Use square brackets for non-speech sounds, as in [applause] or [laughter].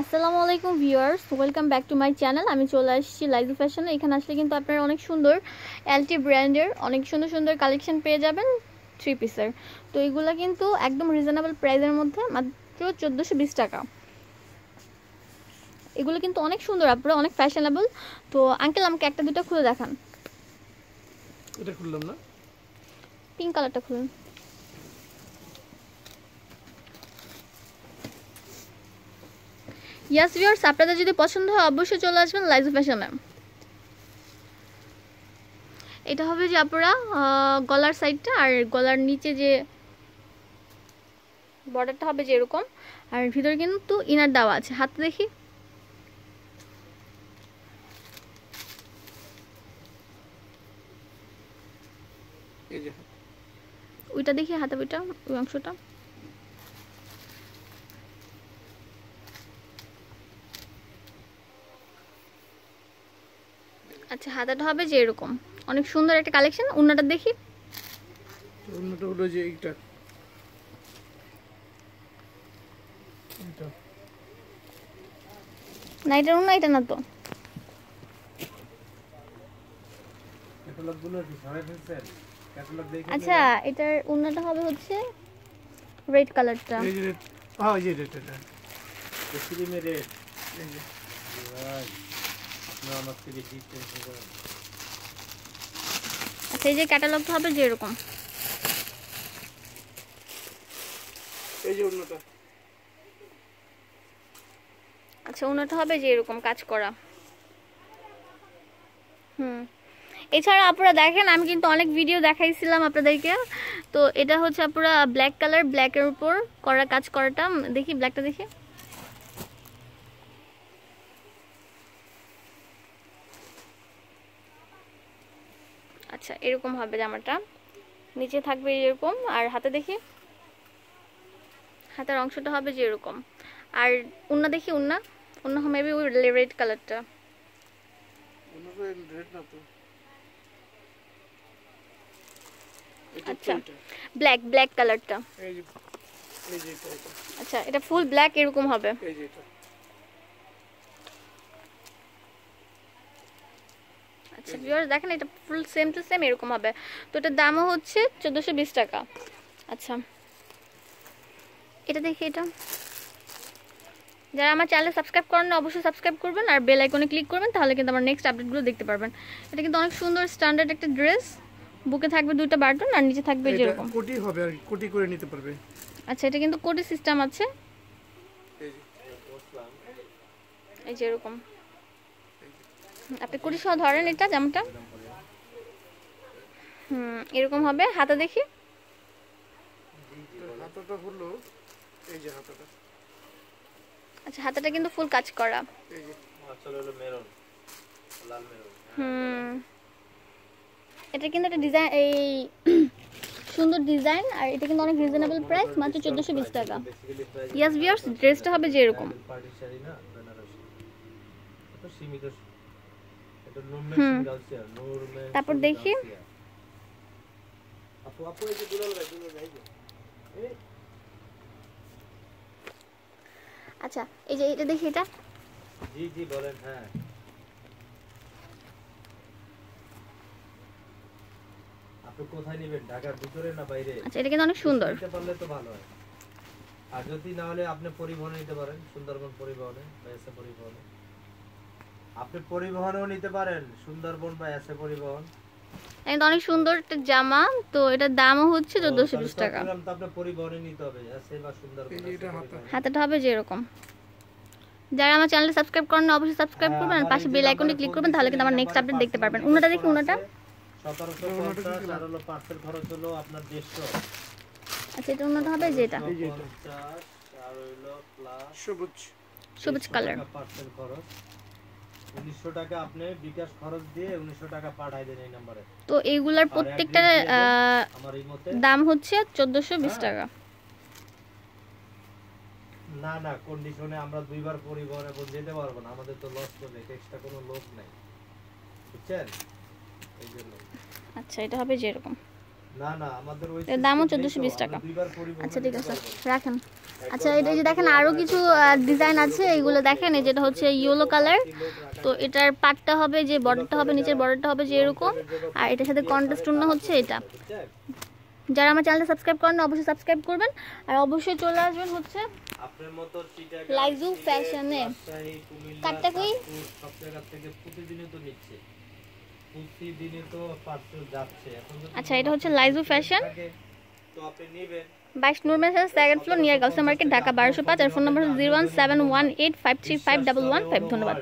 আসসালামু আলাইকুম viewers welcome back to my channel. আমি চলে আসছি লাইজু ফ্যাশনে এখানে আসলে কিন্তু আপনারা অনেক সুন্দর এলটি ব্র্যান্ডের অনেক সুন্দর সুন্দর কালেকশন পেয়ে যাবেন থ্রি পিসের তো এইগুলো কিন্তু একদম রিজনেবল প্রাইসের মধ্যে মাত্র চোদ্দোশো বিশ টাকা। এগুলো কিন্তু অনেক সুন্দর আপনারা অনেক ফ্যাশনেবল তো আঙ্কেল আমাকে একটা দুটো খুলে দেখান। এটা খুললাম না। পিঙ্ক কালারটা খুলুন। ইয়াস ভিউয়ার্স আপনাদের যদি পছন্দ হয় অবশ্যই চলে আসবেন লাইজু ফ্যাশনে এটা হবে যে আপনারা গলার সাইডটা আর গলার নিচে যে বর্ডারটা হবে যে এরকম আর ভিতরে কিন্তু ইনার দেওয়া আছে। হাত দেখি। ওইটা দেখি হাতে ওইটা ওই অংশটা। আচ্ছা হাতাটা হবে যে এরকম। অনেক সুন্দর একটা কালেকশন অন্যটা দেখি। অন্যটা হলো যে এইটা। এটা না এটা অন্য এটা না তো। আচ্ছা এটার অন্যটা হবে হচ্ছে রেড কালারটা এই যে হ্যাঁ এই যে রেট এটা। সিলিমে রেট এই যে। আচ্ছা এই যে ক্যাটালগটা হবে যে এরকম আচ্ছা অন্যটা হবে যে এরকম কাজ করা। হুম। এছাড়া আপনারা দেখেন আমি কিন্তু অনেক ভিডিও দেখাইছিলাম আপনাদেরকে। তো এটা হচ্ছে আপনারা ব্ল্যাক কালার ব্ল্যাকের উপর করা কাজ করাটা। দেখি ব্ল্যাকটা দেখি। আচ্ছা এরকম হবে জামাটা। নিচে থাকবে এরকম আর হাতে দেখি? হাতের অংশটা হবে যে এরকম আর উন্না দেখি উন্না? উন্না মেবি ওই রেড কালারটা আচ্ছা। ব্ল্যাক ব্ল্যাক কালারটা আচ্ছা এটা ফুল ব্ল্যাক এরকম হবে। এই যে এটা। আচ্ছা ভিউয়ার্স দেখেন এটা ফুল সেম টু সেম এরকম হবে। তো এটার দামও হচ্ছে চোদ্দোশো বিশ টাকা। আচ্ছা। এটা দেখি এটা। যারা আমার চ্যানেল সাবস্ক্রাইব করেন না অবশ্যই সাবস্ক্রাইব করবেন আর বেল আইকনে ক্লিক করবেন তাহলে কিন্তু আমার নেক্সট আপডেটগুলো দেখতে পারবেন। এটা কিন্তু অনেক সুন্দর স্ট্যান্ডার্ড একটা ড্রেস বুকে থাকবে দুটো বাটন আর নিচে থাকবে যেরকম। কোটি হবে আর কোটি করে নিতে পারবে। আচ্ছা এটা কিন্তু কোটি সিস্টেম আছে। এই যে এরকম। আপনি কুড়ি সহ ধরেন এটা জামাটা। হুম এরকম হবে হাতে দেখি। হাতাটা হলো এই যে হাতাটা। আচ্ছা হাতাটা কিন্তু ফুল কাজ করা। এই যে। আসলে হলো মেরুন লাল মেরুন। হুম। এটা কিন্তু একটা ডিজাইন এই [clears throat] সুন্দর ডিজাইন আর এটা কিন্তু অনেক রিজনেবল প্রাইস মাত্র চোদ্দোশো বিশ টাকা। ইয়াস বিয়ার্স ড্রেসটা হবে যে এরকম। পার্টি শাড়ি না বেনারসি এটা সীমিত এটা নূর মে হুম। গাউসিয়া নূর মে তারপর দেখি। আচ্ছা এই যে এটা দেখি এটা। জি জি বলেন হ্যাঁ। আপনি কোথায় নেবেন ঢাকার ভিতরে না বাইরে? আচ্ছা এটা কিন্তু অনেক সুন্দর। নিতে পারলে তো ভালো হয়। আর যদি না হলে আপনি পরিবহনে নিতে পারেন সুন্দরবন পরিবহনে বা এসে পরিবহনে। আপনি পরিবহনেও নিতে পারেন। সুন্দরবন বা এসে পরিবহন। এটা অনেক সুন্দর একটা জামা তো এটার দামও হচ্ছে চোদ্দোশো বিশ টাকা। চট্টগ্রাম তো আপনার পরিবহনে নিতে হবে এসে বা সুন্দরবন এটা। হাতাটা হবে যে এরকম। যারা আমার চ্যানেলে সাবস্ক্রাইব করেন না অবশ্যই সাবস্ক্রাইব করবেন আর পাশে বেল আইকনে ক্লিক করবেন তাহলে কিন্তু আমার নেক্সট আপডেট দেখতে পারবেন। উনাটা দেখি উনাটা। আছে, সতেরোশো ওনাটা পঞ্চাশ কি আর হলো পার্সেল খরচ হলো আপনার দেড়শো। আচ্ছা এটা উনাটা হবে যে এটা। এই যে এটা। পঞ্চাশ আর হইল প্লাস সবুজ। সবুজ কালার পার্সেল খরচ। টাকা আপনি বিকাশ খরচ দিয়ে টাকা পাঠাই দেন এই নম্বরে। তো এইগুলার প্রত্যেকটা দাম হচ্ছে চোদ্দোশো বিশ হ্যাঁ। টাকা। না না কন্ডিশনে আমরা দুইবার পরিবহনে যেতে পারব না। আমাদের তো লস করবে এক্সট্রা কোনো লোক নাই। বুঝছেন? এই জন্য। আচ্ছা এটা হবে যেরকম। না না আমাদের ওই দামও 1420 তো, টাকা। আচ্ছা ঠিক আছে। রাখেন। আচ্ছা এটা যে দেখেন আরও কিছু ডিজাইন আছে এইগুলো দেখেন যেটা হচ্ছে ইয়েলো কালার তো এটার পাটটা হবে যে বর্ডারটা হবে নিচের বর্ডারটা হবে যে এরকম আর এটার সাথে কন্ট্রাস্ট না হচ্ছে এটা যারা আমার চ্যানেলটা সাবস্ক্রাইব করেন অবশ্যই সাবস্ক্রাইব করবেন আর অবশ্যই চলে আসবেন হচ্ছে লাইজু ফ্যাশনে। কাটটা কই? আচ্ছা, এটা হচ্ছে লাইজু ফ্যাশন। তো আপনি নেবেন বাইশ নুরমেন second floor near girls market Dhaka বারোশো পাঁচ, আর phone number zero one seven one eight five three five double one five ধন্যবাদ।